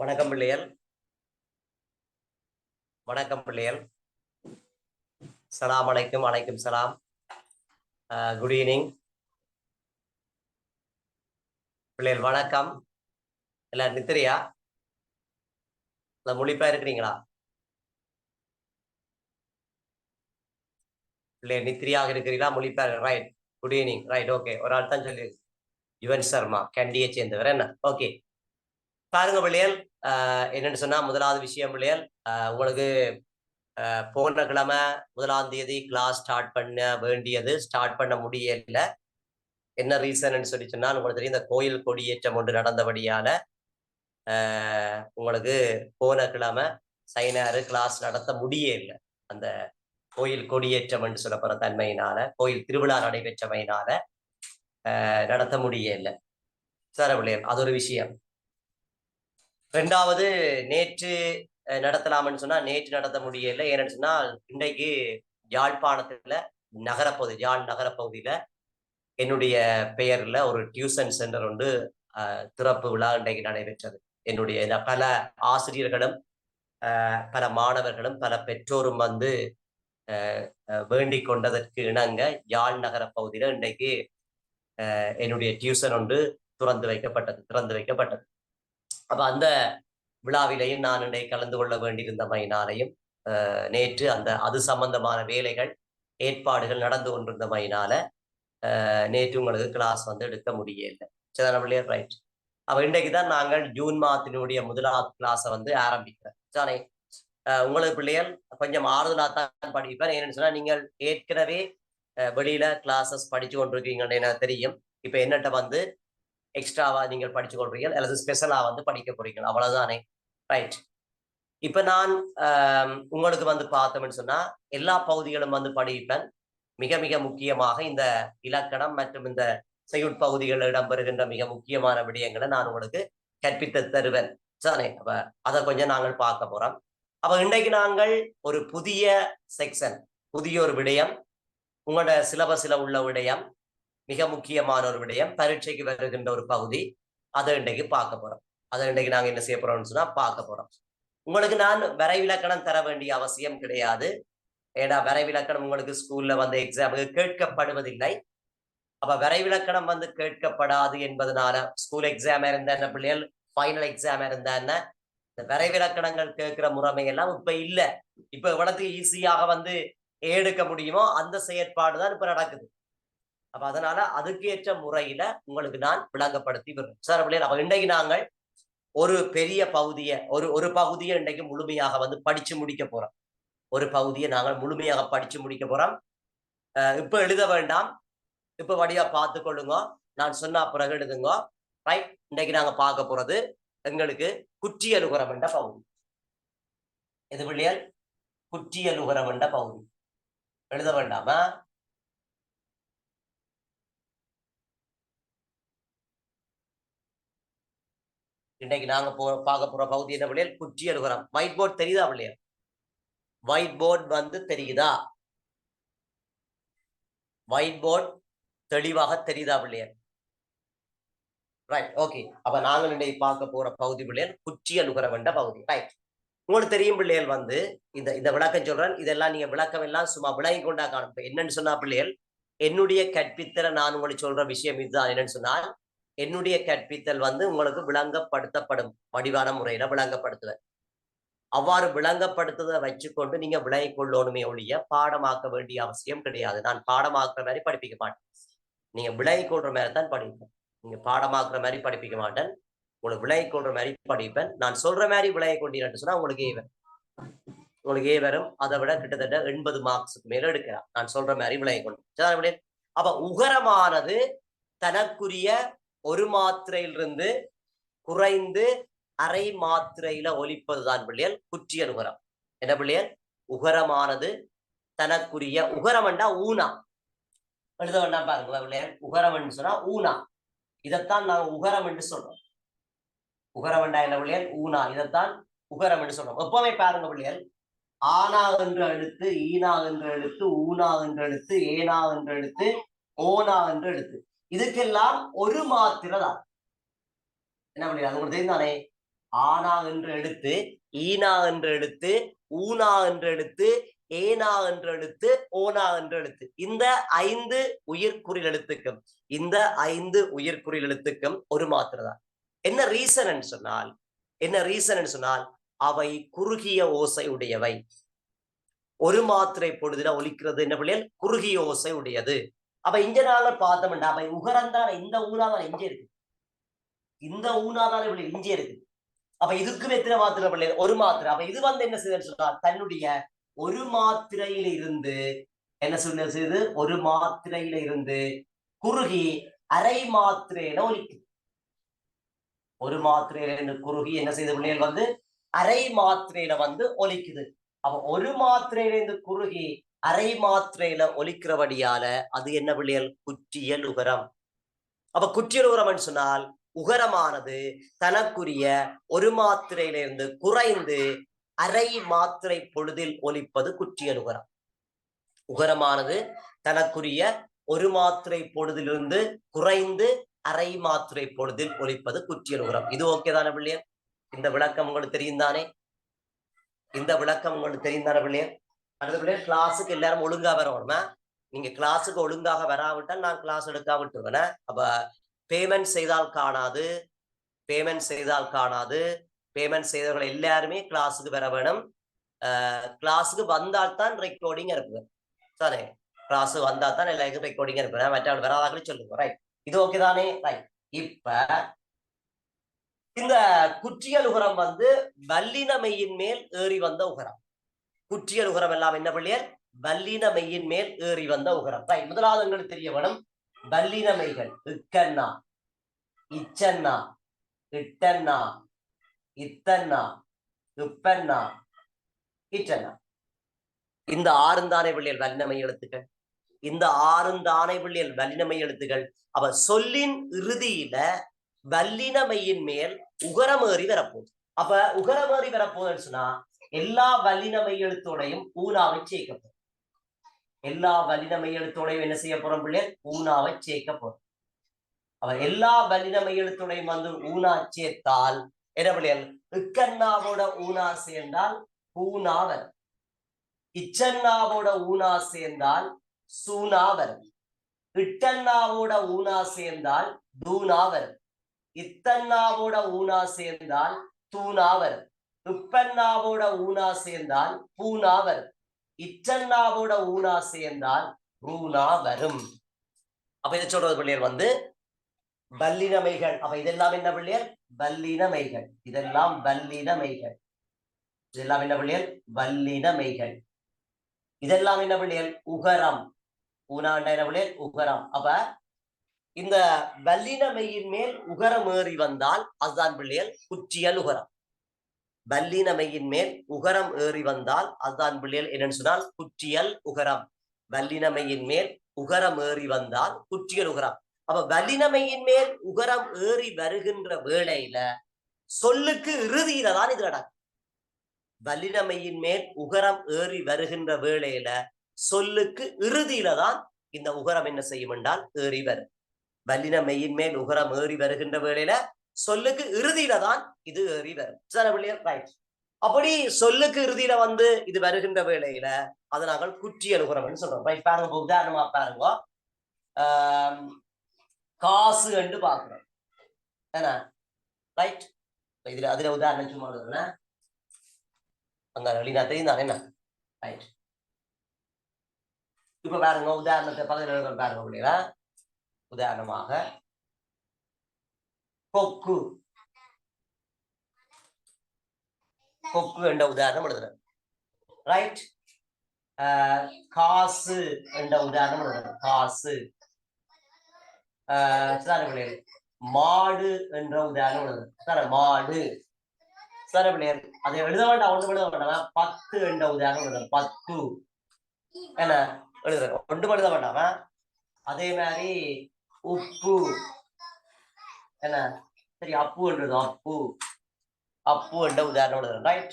வணக்கம் பிள்ளைகள். வணக்கம் பிள்ளைகள். சலாம் அலைக்கும் அலைக்கும் சலாம். குட் ஈவினிங் பிள்ளைகள் வணக்கம். எல்லாரும் நித்திரியா இல்லை முழிப்பா இருக்கிறீங்களா? பிள்ளைய நித்திரியாக இருக்கிறீங்களா முழிப்பா right good evening right okay ஒரு ஆள் தான் சொல்லி யுவன் சர்மா கண்டியை சேர்ந்தவர். என்ன? ஓகே பாருங்க பிள்ளைகள் என்னென்னு சொன்னால் முதலாவது விஷயம் பிள்ளைகள் உங்களுக்கு போன கிழமை முதலாம் தேதி கிளாஸ் ஸ்டார்ட் பண்ண வேண்டியது ஸ்டார்ட் பண்ண முடியல. என்ன ரீசன்னு சொல்லி சொன்னால் உங்களுக்கு தெரியும் இந்த கோயில் கொடியேற்றம் ஒன்று நடந்தபடியால ஆஹ் உங்களுக்கு போன கிழமை சைனாறு கிளாஸ் நடத்த முடியல. அந்த கோயில் கொடியேற்றம் என்று சொல்லப்படுற தன்மையினால கோயில் திருவிழா நடைபெற்றமையினால நடத்த முடியல. சார் அது ஒரு விஷயம். ரெண்டாவது நேற்று நடத்தலாம்னு சொன்னா நேற்று நடத்த முடியல. ஏன்னு சொன்னா இன்றைக்கு யாழ்ப்பாணத்துல நகரப்பகுதி யாழ் நகரப்பகுதியில என்னுடைய பெயர்ல ஒரு டியூஷன் சென்டர் ஒன்று அஹ், திறப்பு விழா இன்றைக்கு நடைபெற்றது. என்னுடைய பல ஆசிரியர்களும் பல மாணவர்களும் பல பெற்றோரும் வந்து அஹ், வேண்டிக் கொண்டதற்கு இணங்க யாழ் நகர பகுதியில இன்றைக்கு என்னுடைய டியூஷன் ஒன்று திறந்து வைக்கப்பட்டது திறந்து வைக்கப்பட்டது. அப்ப அந்த விழாவிலையும் நான் இன்றைக்கு கலந்து கொள்ள வேண்டியிருந்தமையினாலையும் நேற்று அந்த அது சம்பந்தமான வேலைகள் ஏற்பாடுகள் நடந்து கொண்டிருந்தமையினால அஹ், நேற்று உங்களுக்கு கிளாஸ் வந்து எடுக்க முடியல. சரிதான பிள்ளையர்? ரைட் அப்ப இன்றைக்கு தான் நாங்கள் ஜூன் மாதத்தினுடைய முதலாவது கிளாஸை வந்து ஆரம்பிக்கிறோம். சானே உங்களுக்கு பிள்ளைகள் கொஞ்சம் ஆறுதலாக தான் படிப்பேன். ஏன்னு சொன்னா நீங்கள் ஏற்கனவே அஹ், வெளியில கிளாஸஸ் படிச்சு கொண்டிருக்கீங்கன்னு எனக்கு தெரியும். இப்ப என்னட்ட வந்து எக்ஸ்ட்ராவா நீங்கள் படிச்சு கொள்றீங்க அல்லது ஸ்பெஷலா வந்து படிக்க போறீங்க அவ்வளவுதானே? ரைட் இப்ப நான் உங்களுக்கு வந்து பார்த்தோம்னு சொன்னா எல்லா பகுதிகளும் வந்து படிப்பேன். மிக மிக முக்கியமாக இந்த இலக்கணம் மற்றும் இந்த செய்யுட்பகுதிகளில் இடம்பெறுகின்ற மிக முக்கியமான விடயங்களை நான் உங்களுக்கு கற்பித்து தருவேன். சானே அப்ப அதை கொஞ்சம் நாங்கள் பார்க்க போறோம். அப்ப இன்றைக்கு நாங்கள் ஒரு புதிய செக்ஷன் புதிய ஒரு விடயம் உங்களோட சிலபஸில் உள்ள விடயம் மிக முக்கியமான ஒரு விடயம். பரீட்சைக்கு வருகின்ற ஒரு பகுதி. அதை இன்றைக்கு பார்க்க போறோம். அதை இன்றைக்கு நாங்க என்ன செய்ய போறோம்னு சொன்னா பார்க்க போறோம். உங்களுக்கு நான் வரைவிலக்கணம் தர வேண்டிய அவசியம் கிடையாது. ஏன்னா வரைவிலக்கணம் உங்களுக்கு ஸ்கூல்ல வந்து எக்ஸாமுக்கு கேட்கப்படுவதில்லை. அப்ப வரைவிலக்கணம் வந்து கேட்கப்படாது என்பதனால ஸ்கூல் எக்ஸாம் இருந்தா என்ன பிள்ளைகள் ஃபைனல் எக்ஸாம் இருந்தா என்ன? இந்த வரைவிலக்கணங்கள் கேட்கிற முறைமை எல்லாம் இப்ப இல்ல. இப்ப எவ்வளவுக்கு ஈஸியாக வந்து எடுக்க முடியுமோ அந்த செயற்பாடு தான் இப்ப நடக்குது. அப்ப அதனால அதுக்கேற்ற முறையில உங்களுக்கு நான் விளங்கப்படுத்தி வருவேன் சார் பிள்ளைகள் அப்ப இன்றைக்கு நாங்கள் ஒரு பெரிய பகுதியை ஒரு ஒரு பகுதியை இன்றைக்கு முழுமையாக வந்து படிச்சு முடிக்க போறோம். ஒரு பகுதியை நாங்கள் முழுமையாக படிச்சு முடிக்க போறோம். அஹ் இப்ப எழுத வேண்டாம். இப்ப வழியா பார்த்து கொள்ளுங்க. நான் சொன்ன பிறகு எழுதுங்க. ரைட் இன்றைக்கு நாங்க பார்க்க போறது எங்களுக்கு குற்றியலுகரம் என்ற பகுதி. எது பிள்ளைகள்? குற்றியலுகரம் என்ற பகுதி. எழுத வேண்டாமா? இன்னைக்கு நாங்க போ பார்க்க போற பகுதி என்ன பிள்ளைகள்? குற்றி ஒயிட் போர்ட் தெரியுதா பிள்ளைகள்? ஒயிட் போர்ட் வந்து தெரியுதா? ஒயிட் போர்ட் தெளிவாக தெரியுதா பிள்ளைகள்? ரைட் ஓகே அப்ப நாங்கள் இன்னைக்கு பார்க்க போற பகுதி பிள்ளைகள் குற்றி என்ற பகுதி. ரைட் உங்களுக்கு தெரியும் பிள்ளைகள் வந்து இந்த இந்த விளக்கம் சொல்றேன். இதெல்லாம் நீங்க விளக்கம் எல்லாம் சும்மா விளங்கி கொண்டா காணும். என்னன்னு சொன்னா பிள்ளைகள் என்னுடைய கற்பித்தல நான் உங்களுக்கு சொல்ற விஷயம் இதுதான். என்னன்னு சொன்னால் என்னுடைய கற்பித்தல் வந்து உங்களுக்கு விளங்கப்படுத்தப்படும். வடிவான முறையில விளங்கப்படுத்துவேன். அவ்வாறு விளங்கப்படுத்துவதை வச்சுக்கொண்டு நீங்க விளங்கி கொள்ளணுமே ஒழிய பாடமாக்க வேண்டிய அவசியம் கிடையாது. நான் பாடமாக்குற மாதிரி படிப்பிக்க மாட்டேன். நீங்க விளங்கி கொள்ற மாதிரி தான் படிப்பேன். நீங்க பாடமாக்குற மாதிரி படிப்பிக்க மாட்டேன். உங்களுக்கு விளங்கி கொள்ற மாதிரி படிப்பேன். நான் சொல்ற மாதிரி விளங்கி கொண்டீங்கன்னு சொன்னா உங்களுக்கு ஏவன் வரும். உங்களுக்கு ஏவரும் அதை விட கிட்டத்தட்ட எண்பது மார்க்ஸுக்கு மேல எடுக்கிறான் நான் சொல்ற மாதிரி விளங்கி கொண்டு அப்ப உகரமானது தனக்குரிய ஒரு மாத்திரையிலிருந்து குறைந்து அரை மாத்திரையில ஒலிப்பதுதான் பிள்ளையல் குற்றியல் உகரம் என்ன பிள்ளையல் உகரமானது தனக்குரிய உகரம் ஊனா. எழுத வேண்டாம் பாருங்க பிள்ளையர் உகரம் சொன்னா ஊனா. இதைத்தான் நாங்கள் உகரம் என்று சொல்றோம். உகரம் என்ன பிள்ளைகள்? ஊனா. இதைத்தான் உகரம் என்று சொல்றோம். எப்பவுமே பாருங்க பிள்ளைகள். ஆனா என்ற எழுத்து ஈனா என்ற எழுத்து ஊனா என்ற எழுத்து ஏனா என்ற எழுத்து ஓனா என்ற எழுத்து. இதுக்கெல்லாம் ஒரு மாத்திரை தான் என்ன பண்ணி அது உங்களுக்கு தெரிந்தானே ஆனா என்று எடுத்து ஈனா என்று எடுத்து ஊனா என்று எடுத்து ஏனா என்று எடுத்து ஓனா என்று எழுத்து இந்த ஐந்து உயிர்குறில் எழுத்துக்கும் இந்த ஐந்து உயிர்க்குறில் எழுத்துக்கும் ஒரு மாத்திரை தான் என்ன ரீசன் சொன்னால் என்ன ரீசன் சொன்னால் அவை குறுகிய ஓசை உடையவை. ஒரு மாத்திரை பொழுதுல ஒலிக்கிறது என்ன பிள்ளைகள் குறுகிய ஓசை உடையது. அப்ப இங்க நாங்கள் பார்த்தோம்டா அப்ப உகரந்தான இந்த ஊனாதான இங்க இருக்கு இந்த ஊனாதான பிள்ளை இங்கே இருக்கு அப்ப இதுக்கும் எத்தனை மாத்திரை பிள்ளை? ஒரு மாத்திரை. அப்ப இது வந்து என்ன செய்யுதுன்னு சொன்னா தன்னுடைய ஒரு மாத்திரையில இருந்து என்ன சொன்ன செய்து? ஒரு மாத்திரையில இருந்து குறுகி அரை மாத்திரையில ஒலிக்குது. ஒரு மாத்திரையில இருந்து குறுகி என்ன செய்த பிள்ளைகள் வந்து? அரை மாத்திரையில வந்து ஒலிக்குது. அப்ப ஒரு மாத்திரையில இருந்து குறுகி அரை மாத்திரையில ஒலிக்கிறபடியால அது என்ன பிள்ளைகள்? குற்றியல் உகரம். அப்ப குற்றியல் உகரம் சொன்னால் உகரமானது தனக்குரிய ஒரு மாத்திரையிலிருந்து குறைந்து அரை மாத்திரை பொழுதில் ஒலிப்பது குற்றியல் உகரம். உகரமானது தனக்குரிய ஒரு மாத்திரை பொழுதிலிருந்து குறைந்து அரை மாத்திரை பொழுதில் ஒலிப்பது குற்றியல் உகரம். இது ஓகே தானே பிள்ளையர் இந்த விளக்கம் உங்களுக்கு தெரியும் தானே? இந்த விளக்கம் உங்களுக்கு தெரியும் தானே பிள்ளையர் அடுத்த கிளாஸுக்கு எல்லாரும் ஒழுங்கா வரணுமா? நீங்க கிளாஸுக்கு ஒழுங்காக வராவிட்டால் நான் கிளாஸ் எடுக்கா விட்டுருவேன் அப்ப பேமெண்ட் செய்தால் காணாது பேமெண்ட் செய்தால் காணாது பேமெண்ட் செய்தவர்கள் எல்லாருமே கிளாஸுக்கு வர வேணும். கிளாஸுக்கு வந்தால் தான் ரெக்கார்டிங் இருக்குது. தானே? கிளாஸ் வந்தால் தான் எல்லாருக்கும் ரெக்கார்டிங் இருக்குது. மற்றவர்கள் வராதாக்களே சொல்லுங்க. ரைட் இது ஓகே தானே? ரைட் இப்ப இந்த குற்றியல் உகரம் வந்து வல்லின மேல் ஏறி வந்த உகரம். குற்றியல் உகரம் எல்லாம் என்ன பிள்ளையர்? வல்லின மெய்யின் மேல் ஏறி வந்த உகரம். ரைட் முதலாவது உங்களுக்கு தெரிய வேணும். வல்லின மெய்கள் இக்கண்ணா இச்சண்ணா இட்டன்னா இத்தண்ணா இப்பண்ணா இச்சண்ணா இந்த ஆறுந்தானை பிள்ளைகள் வல்லினமை எழுத்துக்கள்? இந்த ஆறுந்தானை பிள்ளைகள் வல்லினமை எழுத்துக்கள்? அவ சொல்லின் இறுதியில வல்லினமையின் மேல் உகரமேறி வரப்போகுது. அப்ப உகரமேறி வரப்போகுதுன்னு சொன்னா எல்லா வல்லினமை எழுத்தோடையும் ஊனாவை சேர்க்கப்படும் எல்லா வல்லினமை எழுத்தோடையும் என்ன செய்ய போறோம் பிள்ளையர்? ஊனாவை சேர்க்க போறோம். அவ எல்லா வல்லினமை எழுத்தோடையும் வந்து ஊனா சேர்த்தால் என்ன பிள்ளையர்? இக்கண்ணாவோட ஊனா சேர்ந்தால் பூனாவர் இச்சன்னாவோட ஊனா சேர்ந்தால் சூனாவர் இட்டண்ணாவோட ஊனா சேர்ந்தால் தூணாவர் இத்தன்னாவோட ஊனா சேர்ந்தால் தூணாவர் துப்பண்ணாவோட ஊனா சேர்ந்தால் பூனாவர் இச்சன்னாவோட ஊனா சேர்ந்தால் ரூனா வரும். அப்ப இதை சொல்றது பிள்ளையர் வந்து வல்லினமைகள். அப்ப இதெல்லாம் என்ன பிள்ளையர்? வல்லினமைகள். இதெல்லாம் வல்லினமைகள். இதெல்லாம் என்ன பிள்ளையர்? வல்லினமைகள். இதெல்லாம் என்ன பிள்ளையர்? உகரம். ஊனாண்ட என்ன பிள்ளையர்? உகரம். அப்ப இந்த வல்லினமையின் மேல் உகரம் ஏறி வந்தால் அதுதான் பிள்ளையர் குற்றியல் உகரம். வல்லினமையின் மேல் உகரம் ஏறி வந்தால் அதுதான் பிள்ளைகள் என்னன்னு சொன்னால் குற்றியல் உகரம். வல்லினமையின் மேல் உகரம் ஏறி வந்தால் குற்றியல் உகரம். அப்ப வல்லினமையின் மேல் உகரம் ஏறி வருகின்ற வேளையில சொல்லுக்கு இறுதியில தான் இது நடக்கும். வல்லினமையின் மேல் உகரம் ஏறி வருகின்ற வேளையில சொல்லுக்கு இறுதியில தான் இந்த உகரம் என்ன செய்யும் என்றால் ஏறி வரும். வல்லின மேல் உகரம் ஏறி வருகின்ற வேளையில சொல்லுக்கு இறுதியில தான் இது ஏறி வரும். ரைட் அப்படி சொல்லுக்கு இறுதியில வந்து இது வருகின்ற வேளையில அதை நாங்கள் குற்றி உகரம் சொல்றோம். ரைட் பாருங்க உதாரணமா பாருங்க. காசு என்று பாக்குறோம் என்ன ரைட் இதுல அதுல உதாரணம் சும்மா எழுதுறேன். அங்க தானே என்ன? ரைட் இப்ப பாருங்க உதாரணத்தை பதினேழு பாருங்க அப்படின்னா உதாரணமாக கொக்கு கொக்கு என்ற உதாரணம் எழுதுறேன் ரைட் காசு என்ற உதாரணம் எழுதுறேன் காசு ஆஹ் பிள்ளைகள் மாடு என்ற உதாரணம் எழுதுறேன் சார் மாடு சரி பிள்ளைகள் அதை எழுத வேண்டாம் ஒன்று எழுத வேண்டாம் பத்து என்ற உதாரணம் எழுதுறேன் பத்து என்ன எழுதுறேன் ஒன்று எழுத வேண்டாமா அதே மாதிரி உப்பு என்ன? சரி அப்புன்றது அப்பு. அப்பு என்ற உதாரணம் எழுதுறோம் ரைட்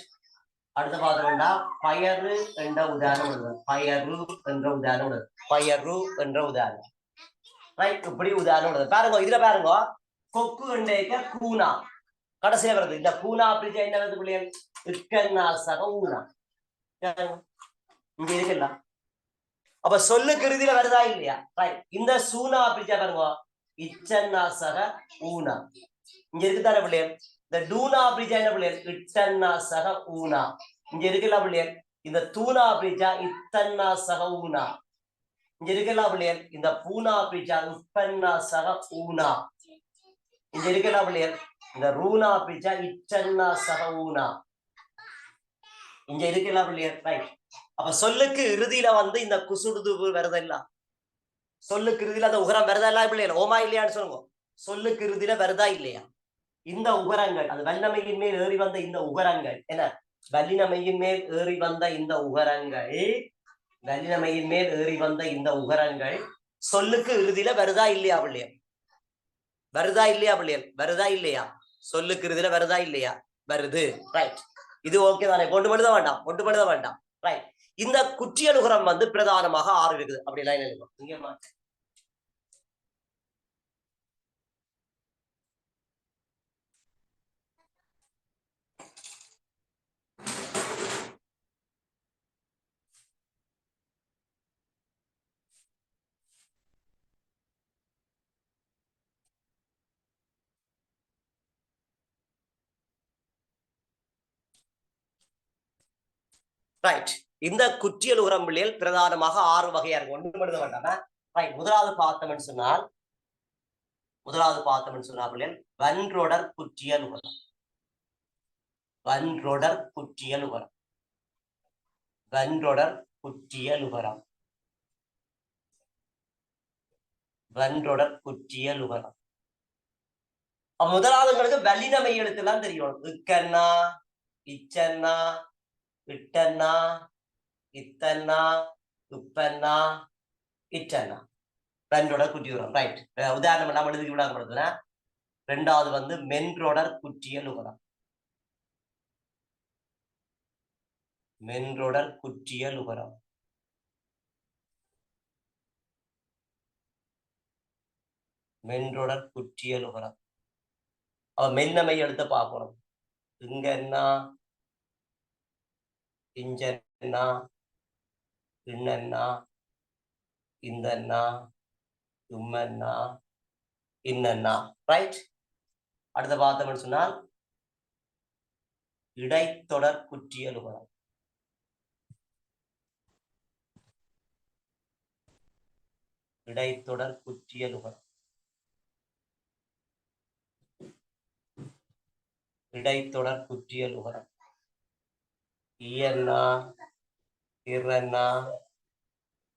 அடுத்த பார்த்தோம்னா பயரு என்ற உதாரணம் எழுதுறோம் பயரு என்ற உதாரணம் எழுதுறேன் பயரு என்ற உதாரணம். ரைட் இப்படி உதாரணம் எழுதுறேன் பாருங்க இதுல பாருங்க. கொக்கு எண்டேக்க கூனா. கடைசியா வருது. இந்த கூனா பிரிஜா என்ன வருது பிள்ளைகள் இக்கன்னா சக ஊனா. இங்க இருக்குல்ல. அப்ப சொல்லுக்கு இறுதியில வருதா இல்லையா? ரைட் இந்த சூனா அப்படிச்சா பாருங்க. இச்சன்னாசக ஊனா இங்க இருக்குதான பிள்ளையர் இந்த டூனா பிரிஜா என்ன பிள்ளையர் இட்டன்னாசக ஊனா இங்க இருக்குல்ல பிள்ளையர் இந்த தூனா பிரிஜா இத்தன்னா சக ஊனா இங்க இருக்குல்ல பிள்ளையர் இந்த பூனா பிரிஜா உப்பன்னா சக ஊனா இங்க இருக்குல்ல பிள்ளையர் இந்த ரூனா பிரிஜா இச்சன்னா சக ஊனா இங்க இருக்குல்ல பிள்ளையர் ரைட் அப்ப சொல்லுக்கு இறுதியில வந்து இந்த குசுடுது வருதல்ல சொல்லுக்கு இறுதியில அந்த உகரம் வருதா இல்ல இல்லையா? ஓமா இல்லையான்னு சொல்லுங்க. சொல்லுக்கு இறுதியில வருதா இல்லையா? இந்த உகரங்கள் அது வல்லமையின் மேல் ஏறி வந்த இந்த உகரங்கள் என்ன? வல்லினமையின் மேல் ஏறி வந்த இந்த உகரங்கள் வல்லினமையின் மேல் ஏறி வந்த இந்த உகரங்கள் சொல்லுக்கு இறுதியில வருதா இல்லையா பிள்ளையா வருதா இல்லையா பிள்ளையர் வருதா இல்லையா? சொல்லுக்கு இறுதியில வருதா இல்லையா? வருது. ரைட் இது ஓகே தானே? கொண்டு எழுத வேண்டாம். கொண்டு எழுத வேண்டாம். ரைட் இந்த குற்றியலுகரம் வந்து பிரதானமாக ஆறு இருக்குது அப்படிலாம் எழுதும் ரைட் இந்த குற்றியல் உரம்பிள்ளையில் பிரதானமாக ஆறு வகையா இருக்கும் ஒன்று மட்டும் வேண்டாம. முதலாவது பார்த்தோம்னு சொன்னால் முதலாவது பார்த்தோம்னு சொன்னா வன்றொடர் குற்றியல் உரம். வன்றொடர் குற்றியல் உரம். வன்றொடர் குற்றியல் உரம். வன்றொடர் குற்றியல் உரம். முதலாவதுங்களுக்கு வல்லினமை எழுத்துலாம் தெரியும். இக்கண்ணா இச்சண்ணா இட்டன்னா இத்தன்னா துப்பன்னா இட்டன்னா ரெண்டோட குட்டியுரம் ரைட் உதாரணம் நம்ம எழுதி விடாம ரெண்டாவது வந்து மென்றொடர் குற்றியல் உரம். மென்றொடர் குற்றியல் உரம். மென்றொடர் குற்றியல் உரம். அவ மென்னமை எடுத்து பார்க்கணும். இங்க என்ன இஞ்சன்னா இன்னன்னா இந்தன்னா தும்மன்னா இன்னன்னா. ரைட் அடுத்த பார்த்தோம்னு சொன்னால் இடைத்தொடர் குற்றியல் உரம் இடைத்தொடர் குற்றியல் உரம் இடைத்தொடர் குற்றியல் உரம் இயன்னா இறன்னா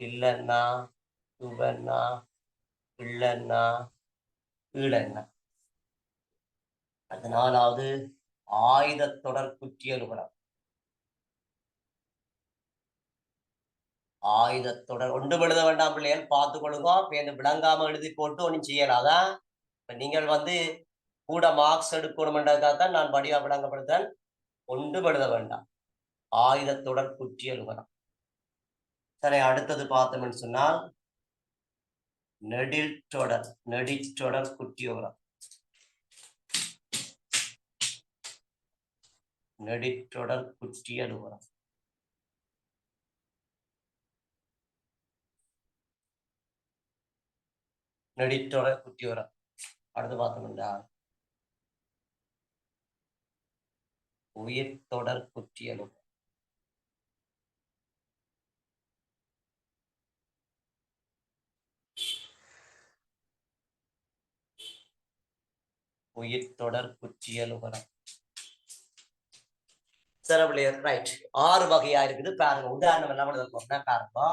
இல்லன்னா சுவண்ணா இல்லண்ணா ஈழண்ணா அது நாலாவது தொடர் குற்றியல் உரம் ஆயுதத்தொடர் ஒன்றும் எழுத வேண்டாம் பிள்ளைகள் பார்த்து கொள்ளுங்க. பேருந்து விளங்காம எழுதி போட்டு ஒன்றும் செய்யலாதான் இப்ப நீங்கள் வந்து கூட மார்க்ஸ் எடுக்கணும்ன்றதுக்காக தான் நான் வடிவா விளங்கப்படுத்தேன் ஒன்றும் எழுத வேண்டாம். ஆயுதத்தொடர் குற்றியல் உரம் சரி அடுத்தது பார்த்தோம்னு சொன்னால் நெடில் தொடர் நெடித்தொடர் குட்டியோரம் நெடித்தொடர் குற்றியல் உரம். நெடித்தொடர் குற்றியோரம். அடுத்து பார்த்தோம்டா உயிர் தொடர் குற்றியல் உயிர் தொடர் குற்றியல் உகரம் செரபிளியர் ரைட் ஆறு வகையா இருக்குது. பாருங்க உதாரணம் என்ன பண்ணுறது பாருங்க?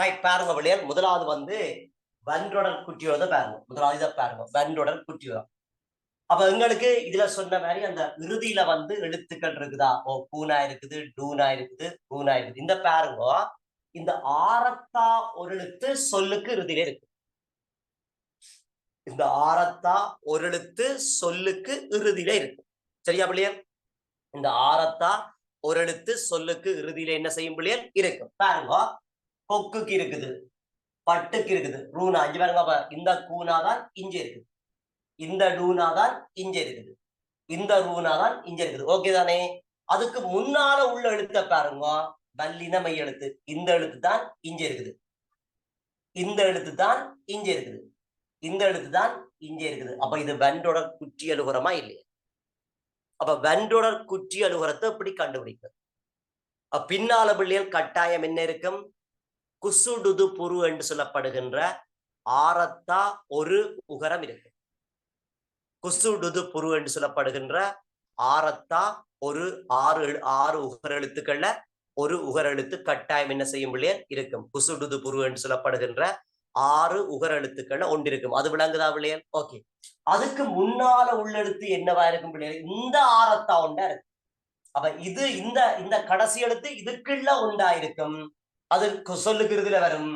ரைட் பாருங்க பிள்ளைகள் முதலாவது வந்து வன்றொடர் குட்டியோட பாருங்க. முதலாவது இதை பாருங்க. வன்றொடர் குட்டியோட. அப்ப எங்களுக்கு இதுல சொன்ன மாதிரி அந்த இறுதியில வந்து எழுத்துக்கள் இருக்குதா? ஓ பூனா இருக்குது டூனா இருக்குது பூனா இருக்குது. இந்த பாருங்க இந்த ஆரத்தா ஒரு எழுத்து சொல்லுக்கு இறுதியில இருக்கு. இந்த ஆரத்தா ஒரு எழுத்து சொல்லுக்கு இறுதியில இருக்கு. சரியா பிள்ளையர் இந்த ஆரத்தா ஒரு எழுத்து சொல்லுக்கு இறுதியில என்ன செய்யும் பிள்ளையர் இருக்கும் பாருங்க கொக்குக்கு இருக்குது பட்டுக்கு இருக்குது. ரூனா அஞ்சு பாருங்க இந்த கூனா தான் இஞ்சி இருக்குது. இந்த டூனா தான் இங்க இருக்குது. இந்த ரூனா தான் இங்க இருக்குது. ஓகே தானே? அதுக்கு முன்னால உள்ள எழுத்த பாருங்க. வல்லின மெய் எழுத்து. இந்த எழுத்து தான் இஞ்சி இருக்குது. இந்த எழுத்து தான் இங்க இருக்குது. இந்த எழுத்து தான் இஞ்சி இருக்குது. அப்ப இது வெண்டோட குற்றி அலுகுரமா இல்லையா? அப்ப வெண்டோட குற்றி அலுகுரத்தை எப்படி கண்டுபிடிக்கும் பின்னால பிள்ளைகள் கட்டாயம் என்ன இருக்கும்? குசுடுது புரு என்று சொல்லப்படுகின்ற ஆரத்தா ஒரு உகரம் இருக்கு. குசுடுது புரு என்று சொல்லப்படுகின்ற ஆரத்தா ஒரு ஆறு ஆறு உகர எழுத்துக்கள்ல ஒரு உகர எழுத்து கட்டாயம் என்ன செய்யும் பிள்ளையர்? இருக்கும். குசுடுது புரு என்று சொல்லப்படுகின்ற ஆறு உகர எழுத்துக்கள்ல ஒன்றிருக்கும் அது விளங்குதா பிள்ளையர்? ஓகே. அதுக்கு முன்னால உள்ள எழுத்து என்னவா இருக்கும் பிள்ளையர்? இந்த ஆரத்தா ஒன்றா இருக்கு அப்ப இது இந்த இந்த கடைசி எழுத்து இதுக்குள்ள உண்டா இருக்கும். அது சொல்லுகிறதுல வரும்.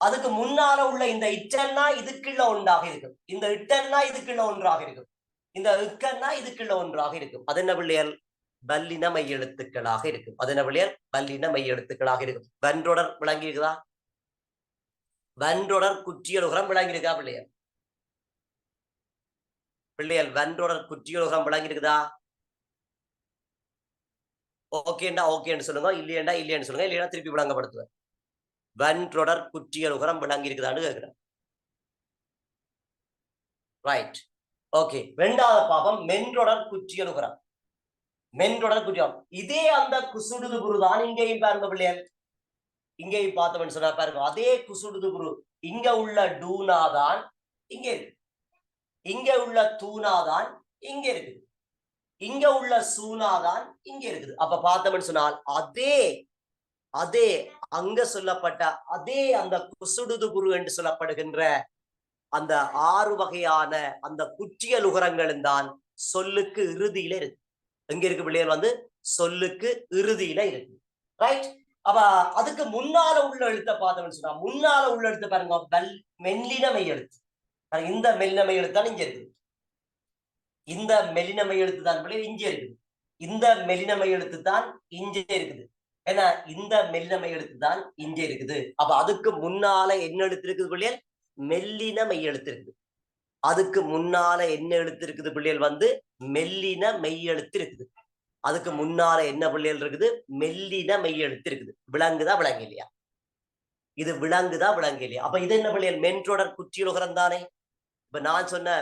அதுக்கு முன்னால உள்ள இந்த இட்டன்னா இதுக்குள்ள ஒன்றாக இருக்கும். இந்த இட்டன்னா இதுக்குள்ள ஒன்றாக இருக்கும். இந்த இக்கன்னா இதுக்குள்ள ஒன்றாக இருக்கும். அது என்ன பிள்ளையல் வல்லின மெய் எழுத்துக்களாக இருக்கும். அது என்ன பிள்ளையல் வல்லின மெய் எழுத்துக்களாக இருக்கும். வென்றொடர் விளங்கி இருக்குதா வென்றொடர் குற்றியலுகரம் விளங்கி இருக்கா பிள்ளையல் பிள்ளையல் வென்றொடர் குற்றியலுகரம் விளங்கி இருக்குதா ஓகேண்டா ஓகேன்னு சொல்லுங்க. இல்லையண்டா இல்லையேன்னு சொல்லுங்க. இல்லையா திருப்பி விளங்கப்படுத்துவேன். வென்றொடர் குற்றியலுகரம் விளங்கி இருக்குதான்னு கேட்கிறேன். ரைட் ஓகே ரெண்டாவது பாபம் மென்றொடர் குற்றியலுகரம் மென்றொடர் குற்றியம் இதே அந்த குசுடுது குரு தான் இங்கேயும் பாருங்க பிள்ளைகள். இங்கேயும் பார்த்தவன் சொன்னா பாருங்க அதே குசுடுது குரு இங்க உள்ள டூனா தான் இங்க இருக்கு. இங்க உள்ள தூனா தான் இங்க இருக்குது இங்க உள்ள சூனா தான் இங்க இருக்குது. அப்ப பார்த்தோம்னு சொன்னால் அதே அதே அங்க சொல்லப்பட்ட அதே அந்த குசுடுது குரு என்று சொல்லப்படுகின்ற அந்த ஆறு வகையான அந்த குற்றியல் உகரங்களும் தான் சொல்லுக்கு இறுதியில இருக்கு. எங்க இருக்கு பிள்ளைகள் வந்து? சொல்லுக்கு இறுதியில இருக்கு. ரைட் அப்ப அதுக்கு முன்னால உள்ள எழுத்த பார்த்தோம்னு சொன்னா முன்னால உள்ள எழுத்து பாருங்க மெல்லின மெல்லினமை எழுத்து இந்த மெல்லினமை எழுத்து தான் இங்க இருக்குது இந்த மெலினமை எழுத்து தான் பிள்ளைகள் இஞ்சி இருக்குது. இந்த மெலினமை எழுத்து தான் இங்கே இருக்குது. ஏன்னா இந்த மெல்லினமை எழுத்து தான் இங்கே இருக்குது. அப்ப அதுக்கு முன்னால என்ன எழுத்து இருக்குது பிள்ளைகள்? மெல்லின மெய் எழுத்து இருக்குது அதுக்கு முன்னால என்ன எழுத்து இருக்குது பிள்ளைகள் வந்து? மெல்லின மெய் எழுத்து இருக்குது அதுக்கு முன்னால என்ன பிள்ளைகள் இருக்குது? மெல்லின மெய் எழுத்து இருக்குது விலங்குதா விலங்கு இல்லையா இது விலங்குதா விலங்கு இல்லையா அப்ப இது என்ன பிள்ளைகள்? மென்றொடர் குற்றியுகரம் தானே இப்ப நான் சொன்ன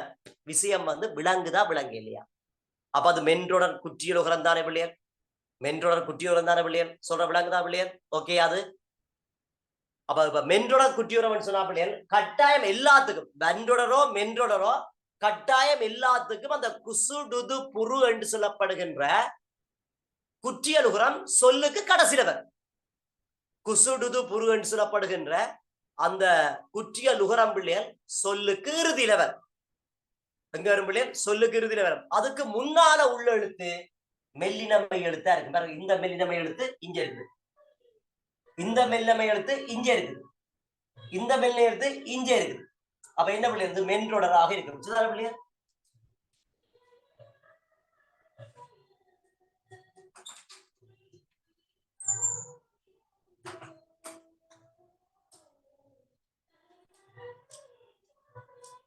விஷயம் வந்து விலங்குதா விலங்கு இல்லையா? அப்ப அது மென்றொடர் குற்றியுலகரம் தானே பிள்ளையர் மென்றொடர் குற்றியுலகம் தானே சொல்ற விலங்குதா பிள்ளையர் ஓகே அது. அப்ப இப்ப மென்றொடர் குற்றியுரம் சொன்னா பிள்ளையர் கட்டாயம் எல்லாத்துக்கும் வென்றொடரோ மென்றொடரோ கட்டாயம் எல்லாத்துக்கும் அந்த குசுடுது புரு என்று சொல்லப்படுகின்ற குற்றியலுகுரம் சொல்லுக்கு கடைசிலவர் குசுடுது புரு என்று சொல்லப்படுகின்ற அந்த குற்றிய பிள்ளைகள் சொல்லுக்கு இறுதியில வரும் எங்க வரும் பிள்ளைகள் சொல்லுக்கு இறுதியில அதுக்கு முன்னால உள்ள எழுத்து மெல்லினமை எழுத்தா இருக்கு. பாருங்க இந்த மெல்லினமை எழுத்து இங்க இருக்குது. இந்த மெல்லமை எழுத்து இங்க இருக்குது. இந்த மெல்லை எழுத்து இங்க இருக்குது. அப்ப என்ன பிள்ளை? இருந்து மென்றொடராக இருக்கு சரிதானே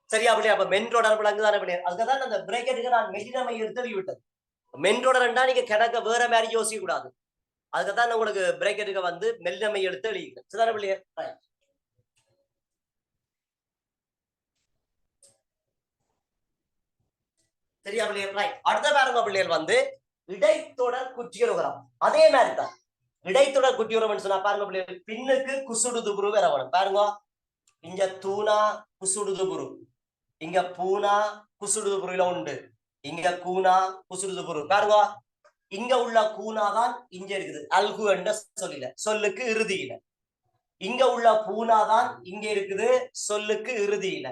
சரியா பிள்ளையா? அப்ப மென்றொடர் விளங்கு தானே பிள்ளையா? அந்த பிரேக்கெட்டுக்கு நான் மெல்லினமை எடுத்து விட்டது. மென் மென்றொடர்ண்டா நீங்க கிடக்க வேற மாதிரி யோசிக்க கூடாது. அதுக்குதான் உங்களுக்கு பிரேக்கெட்டுக்கு வந்து மெல்லினமை எடுத்து எழுதிக்கிறேன் சரிதானே சரியா பிள்ளைகள் ரைட் அடுத்த பாருங்க பிள்ளைகள் வந்து இடைத்தொடர் குற்றியுறவுகிறோம் அதே மாதிரி தான் இடைத்தொடர் குற்றியுரம் சொன்னா பாருங்க பிள்ளைகள் பின்னுக்கு குசுடுது குரு வேற வரும். பாருங்க. இங்க தூணா குசுடுது குரு இங்க பூனா குசுடுது உண்டு. இங்க கூனா குசுடுது குரு பாருங்க. இங்க உள்ள கூனா தான் இங்க இருக்குது. அல்கு என்ற சொல்லில. சொல்லுக்கு இறுதியில. இங்க உள்ள பூனாதான் இங்க இருக்குது. சொல்லுக்கு இறுதியில.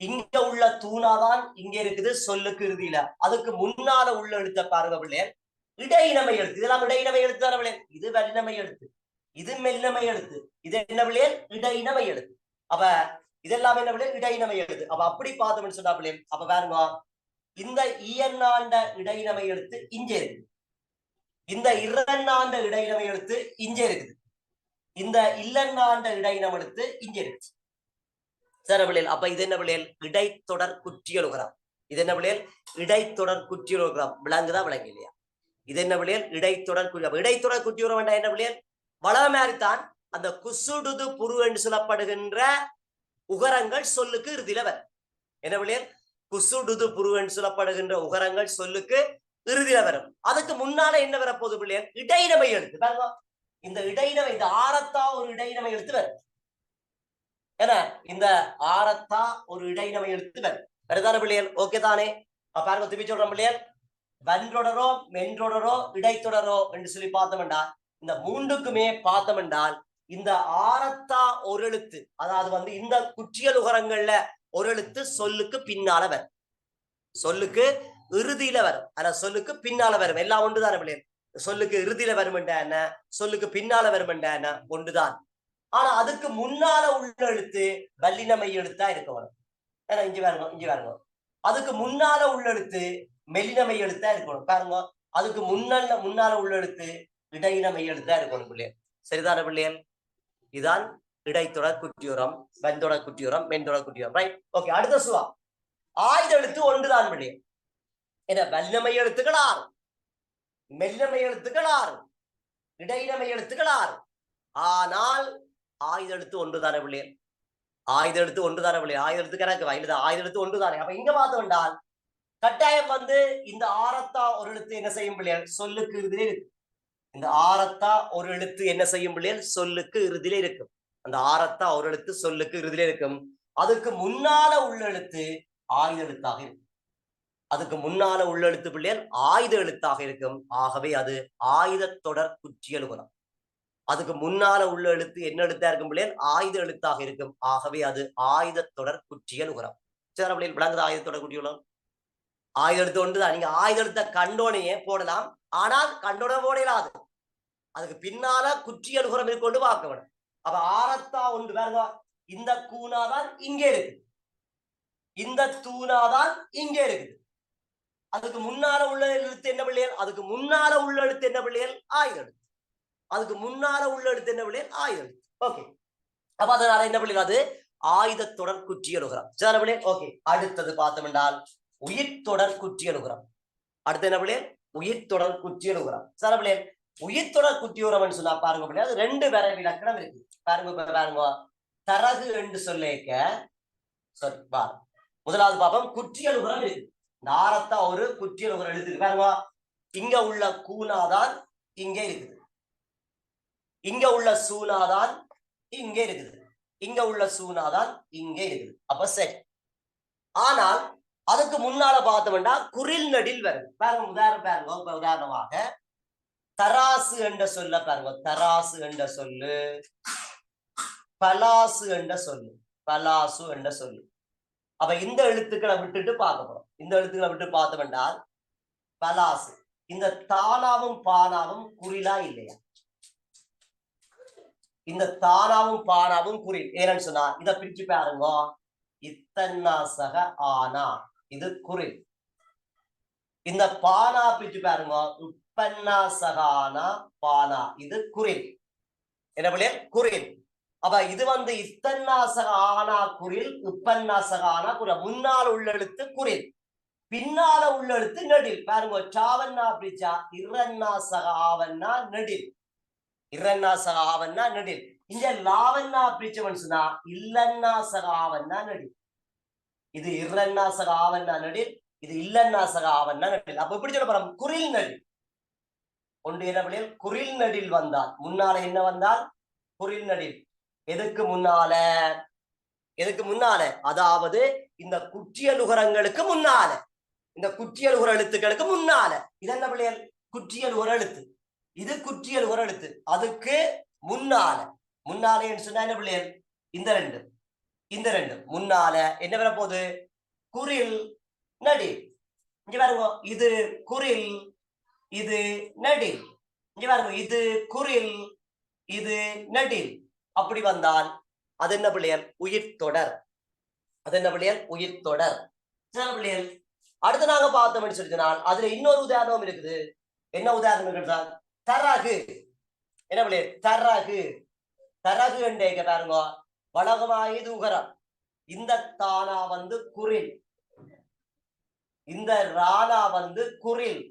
இங்க உள்ள தூணாதான் இங்க இருக்குது. சொல்லுக்கு இறுதியில. அதுக்கு முன்னால உள்ள எழுத்த பாருங்க பிள்ளையர் இடையினமை எழுத்து. இதெல்லாம் இடையினமை எழுத்து தானே பிள்ளையர் இது வல்லினமை எழுத்து. இது மெல்லினமை எழுத்து. இது என்ன பிள்ளையர் இடையினமை எழுத்து. அப்ப இதெல்லாம் என்ன விட? இடையினமை எழுத்து. அப்ப அப்படி பார்த்தோம்னு சொன்னா பிள்ளையர் அப்ப பாருங்க இந்த இயன்னாண்ட இடையினமை எழுத்து இங்கே இருக்கு இந்த இரண்டாண்ட இடையினமை எழுத்து இங்கே இருக்குது. இந்த இல்லன்னாண்ட இடையினம் எழுத்து இங்கே இருக்கு சார் அப்ப இது என்ன விளையல் இடைத்தொடர் குற்றியலுகிறாம் இது என்ன விளையல் இடைத்தொடர் குற்றியலுகிறாம் விளங்குதான் விளங்கு இல்லையா இது என்ன விளையல் இடைத்தொடர் குற்றி இடைத்தொடர் குற்றியுற வேண்டாம் என்ன விளையல் வளமாரித்தான் அந்த குசுடுது புரு என்று சொல்லப்படுகின்ற உகரங்கள் சொல்லுக்கு இறுதிலவர் என்ன பிள்ளையர்? குசுடுது புரு என்று சொல்லப்படுகின்ற உகரங்கள் சொல்லுக்கு இறுதியில வரும் அதுக்கு முன்னால என்ன வரப்போகுது பிள்ளையர்? இடையினமை எழுத்து. பாருங்க. இந்த இடையினமை இந்த ஆரத்தா ஒரு இடையினமை எழுத்து வரும் ஏன்னா இந்த ஆரத்தா ஒரு இடையினமை எழுத்து வரும் வருதான பிள்ளையர்? ஓகே தானே? பாருங்க திருப்பி சொல்றோம் பிள்ளையர். வன்றொடரோ மென்றொடரோ இடைத்தொடரோ என்று சொல்லி பார்த்தோம் என்றால் இந்த மூன்றுக்குமே பார்த்தோம் என்றால் இந்த ஆரத்தா ஒரு எழுத்து அதாவது வந்து இந்த குற்றியலுகரங்கள்ல ஒரு எழுத்து சொல்லுக்கு பின்னால வரும். சொல்லுக்கு இறுதியில வரும். ஆனா சொல்லுக்கு பின்னால வரும். எல்லாம் ஒன்றுதானே பிள்ளைகள் சொல்லுக்கு இறுதியில வரும் என்ன? சொல்லுக்கு பின்னால வரும் என்ன? ஒன்றுதான். ஆனா அதுக்கு முன்னால உள்ள எழுத்து வல்லினமை எழுத்தா இருக்க வரும். ஏன்னா இஞ்சி பாருங்க இஞ்சி பாருங்க. அதுக்கு முன்னால உள்ள எழுத்து மெல்லினமை எழுத்தா இருக்கணும் பாருங்க. அதுக்கு முன்னால முன்னால உள்ள எழுத்து இடையினமை எழுத்தா இருக்கணும் பிள்ளைகள் சரிதான பிள்ளைகள் இதுதான் இடைத்தொடர் குட்டியுரம் வெண்தொடர் குட்டியுரம் மென்தொடர் குட்டியுரம் ரைட் ஓகே அடுத்த சுவா. ஆயுத எழுத்து ஒன்றுதான் பிள்ளைகள் என்ன வல்லமை எழுத்துக்கள் ஆறு மெல்லமை எழுத்துக்கள் ஆறு இடையினமை எழுத்துக்கள் ஆறு ஆனால் ஆயுத எழுத்து ஒன்றுதான பிள்ளைகள் ஆயுத எழுத்து ஒன்றுதான பிள்ளைகள் ஆயுத எழுத்து கணக்கு வயது ஆயுத எழுத்து ஒன்றுதானே. அப்ப இங்க பார்த்தோம் என்றால் கட்டாயம் வந்து இந்த ஆரத்தா ஒரு எழுத்து என்ன செய்யும் பிள்ளைகள் சொல்லுக்கு இருக்கு. இந்த ஆரத்தா ஒரு எழுத்து என்ன செய்யும் பிள்ளைகள்? சொல்லுக்கு இறுதியில இருக்கும். அந்த ஆரத்தா ஒரு எழுத்து சொல்லுக்கு இறுதியில இருக்கும். அதுக்கு முன்னால உள்ள எழுத்து ஆயுத எழுத்தாக இருக்கும். அதுக்கு முன்னால உள்ள எழுத்து பிள்ளைகள் ஆயுத எழுத்தாக இருக்கும். ஆகவே அது ஆயுத தொடர் குற்றியலுகுணம் அதுக்கு முன்னால உள்ள எழுத்து என்ன எழுத்தா இருக்கும் பிள்ளைகள்? ஆயுத எழுத்தாக இருக்கும். ஆகவே அது ஆயுத தொடர் குற்றியலுகுணம் சரி பிள்ளைகள் விளங்குது ஆயுத தொடர் குற்றியுலம் ஆயுதத்து ஒன்றுதான் நீங்க ஆயுத எழுத்த கண்டோனையே போடலாம். ஆனால் கண்டோட போடலாது. அதுக்கு பின்னால குற்றியலுகுறம் இருக்கொண்டு பார்க்க வேணும் அப்ப ஆரத்தா ஒன்று பாருங்க இந்த கூனாதான் இங்கே இருக்கு இந்த தூணாதான் இங்கே இருக்குது. அதுக்கு முன்னால உள்ள எழுத்து என்ன பிள்ளைகள்? அதுக்கு முன்னால உள்ள எழுத்து என்ன பிள்ளைகள்? ஆயுத அதுக்கு முன்னால உள்ள எழுத்து என்ன பிள்ளைகள்? ஆயுத ஓகே. அப்ப அதனால என்ன பிள்ளைகள் அது? ஆயுத தொடர் குற்றியலுகிறாம் சரி பிள்ளைகள்? ஓகே. அடுத்தது பார்த்தோம் என்றால் உயிர் தொடர் குற்றியலுகிறாம் அடுத்து என்ன பிள்ளைகள் உயிர் தொடர் குற்றியலுகிறாம் சரி பிள்ளைகள் உயிர் தொடர் குற்றியுறம்னு சொன்னா பாருங்க பிள்ளைகள் அது ரெண்டு வேற இலக்கணம் இருக்கு. பாருங்க பாருங்க. தரகு என்று சொல்லிக்க சாரி பாரு முதலாவது பாப்போம் குற்றியலுகரம் இருக்கு. நாரத்தா ஒரு குற்றியலுகரம் எழுதுக்கு பாருங்க. இங்க உள்ள கூனாதான் இங்க இருக்குது. இங்க உள்ள சூனாதான் இங்க இருக்குது. இங்க உள்ள சூனாதான் இங்க இருக்குது. அப்ப சரி. ஆனால் அதுக்கு முன்னால பார்த்தோம்னா குரில் நடில் வருது. பாருங்க உதாரணம் பாருங்க இப்ப உதாரணமாக. தராசு என்ற சொல்ல பாருங்க தராசு என்ற சொல்லு. பலாசு என்ற சொல்லு பலாசு என்ற சொல்லு. அப்ப இந்த எழுத்துக்களை விட்டுட்டு பார்க்க போறோம். இந்த எழுத்துக்களை விட்டு பார்த்தோம்னா பலாசு. இந்த தானாவும் பானாவும் குறிலா இல்லையா? இந்த தானாவும் பானாவும் குறில் ஏன்னு சொன்னா இதை பிரிச்சு பாருங்க. இத்தன்னா சக ஆனா. இது குறில் இந்த பானா பிரிச்சு பாருங்க. உப்பன்னா சகானா பானா இது குறில் என்ன பிள்ளைகள் குறில் அப்ப இது வந்து இத்தன்னாசக ஆனா குரில் உப்பன்னாசக ஆனா குர முன்னால் உள்ள எழுத்து குரில். பின்னால உள்ள எழுத்து நெடில். பாருங்க சாவன்னா பிரிச்சா இரன்னாசக ஆவன்னா நெடில். இரன்னாசக ஆவன்னா நெடில். இங்க லாவன்னா பிரிச்சவன்ஸ்னா இல்லன்னா இல்லன்னாசக ஆவன்னா நெடில். இது இரன்னாசக ஆவண்ணா நடில் இது இல்லன்னாசக ஆவண்ணா நடில் அப்ப எப்படி சொல்ல போறோம்? குரில் நடில் ஒன்று என்ன குரில் நடில் வந்தால். முன்னால என்ன வந்தால்? குரில் நடில் எதுக்கு முன்னால? எதுக்கு முன்னால? அதாவது இந்த குற்றியலுகரங்களுக்கு முன்னால. இந்த குற்றியல் குற்றியலுகர எழுத்துக்களுக்கு முன்னால. இது என்ன பிள்ளைகள் ஒரு எழுத்து. இது குற்றியல் ஒரு எழுத்து. அதுக்கு முன்னால. முன்னாலேன்னு சொன்னா என்ன பிள்ளைகள் இந்த ரெண்டு. இந்த ரெண்டு. முன்னால என்ன வரப்போகுது குரில் நடி. இங்க பாருங்க இது குரில் இது நடில் இங்க பாருங்க இது குரில் இது நடில் அப்படி வந்தால் அது என்ன பிள்ளையர் உயிர் தொடர். அது என்ன பிள்ளையர் உயிர் தொடர். பிள்ளையர் அடுத்து நாங்க பார்த்தோம்னு சொல்லினால் அதுல இன்னொரு உதாரணம் இருக்குது. என்ன உதாரணம் இருக்குன்றால் தரகு. என்ன பிள்ளையர் தரகு. தரகு என்று பாருங்க. வடகமாயுது உகரம் இந்த தானா வந்து குரில். இந்த ராணா வந்து குரில்.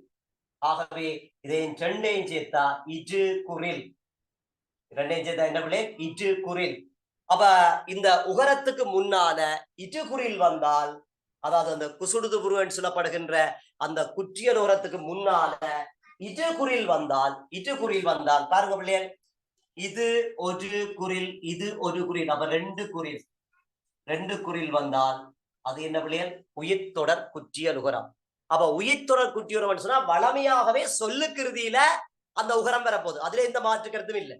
ஆகவே இதை ரெண்டையும் சேர்த்தா இஜு குரில். ரெண்டையும் சேர்த்தா என்ன பிள்ளை? இஜு குரில். அப்ப இந்த உகரத்துக்கு முன்னால இஜு குரில் வந்தால் அதாவது அந்த குசுடுது புருவன் சொல்லப்படுகின்ற அந்த குற்றியல் உரத்துக்கு முன்னால இஜு குரில் வந்தால் இஜு குரில் வந்தால் பாருங்க பிள்ளைகள் இது ஒரு குரில் இது ஒரு குரில். அப்ப ரெண்டு குரில். ரெண்டு குரில் வந்தால் அது என்ன விளையல் உயிர்த்தொடர் குற்றியல் உகரம் அப்ப உயிர்த்தொடர் குற்றியுரம் சொன்னா வளமையாகவே சொல்லுக்கிருதியில அந்த உகரம் பெறப்போகுது அதுல எந்த மாற்று கருத்தும் இல்லை.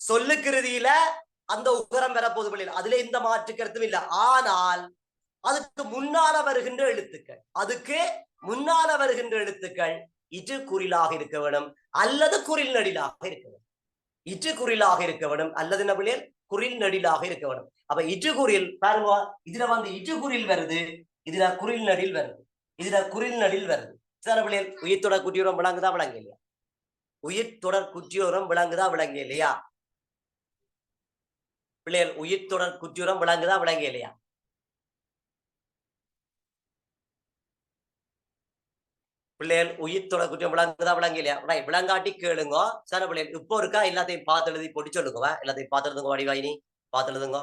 சொல்லுக்கிருதியில அந்த உகரம் பெறப்போது விளையல் அதுல எந்த மாற்று கருத்தும் இல்லை. ஆனால் அதுக்கு முன்னால வருகின்ற எழுத்துக்கள் அதுக்கு முன்னால வருகின்ற எழுத்துக்கள் இரு குறிலாக இருக்க வேணும் அல்லது குறில் நடிலாக இருக்க வேண்டும். இற்று குறிலாக இருக்க வேண்டும் அல்லது என்ன பிள்ளைகள் குறில் நடிலாக இருக்க வேண்டும் அப்ப இற்று குறில் பாருங்க இதுல வந்து இற்று குறில் வருது இதுல குறில் நடில் வருது இதுல குறில் நடில் வருது. சில உயிர் தொடர் குற்றியோரம் விளங்குதா விளங்க இல்லையா உயிர் தொடர் குற்றியோரம் விளங்குதா விளங்க இல்லையா பிள்ளைகள் உயிர் தொடர் குற்றியோரம் விளங்குதா விளங்க இல்லையா பிள்ளைகள் உயிர் தொடர் குற்றம் விளங்குதா விளங்கலையா? ரைட் விளங்காட்டி கேளுங்க. சார பிள்ளைகள் இப்போ இருக்கா? எல்லாத்தையும் பார்த்து எழுதி பொடி சொல்லுங்க எல்லாத்தையும் பார்த்து எழுதுங்க வடிவாயினி பார்த்து எழுதுங்க.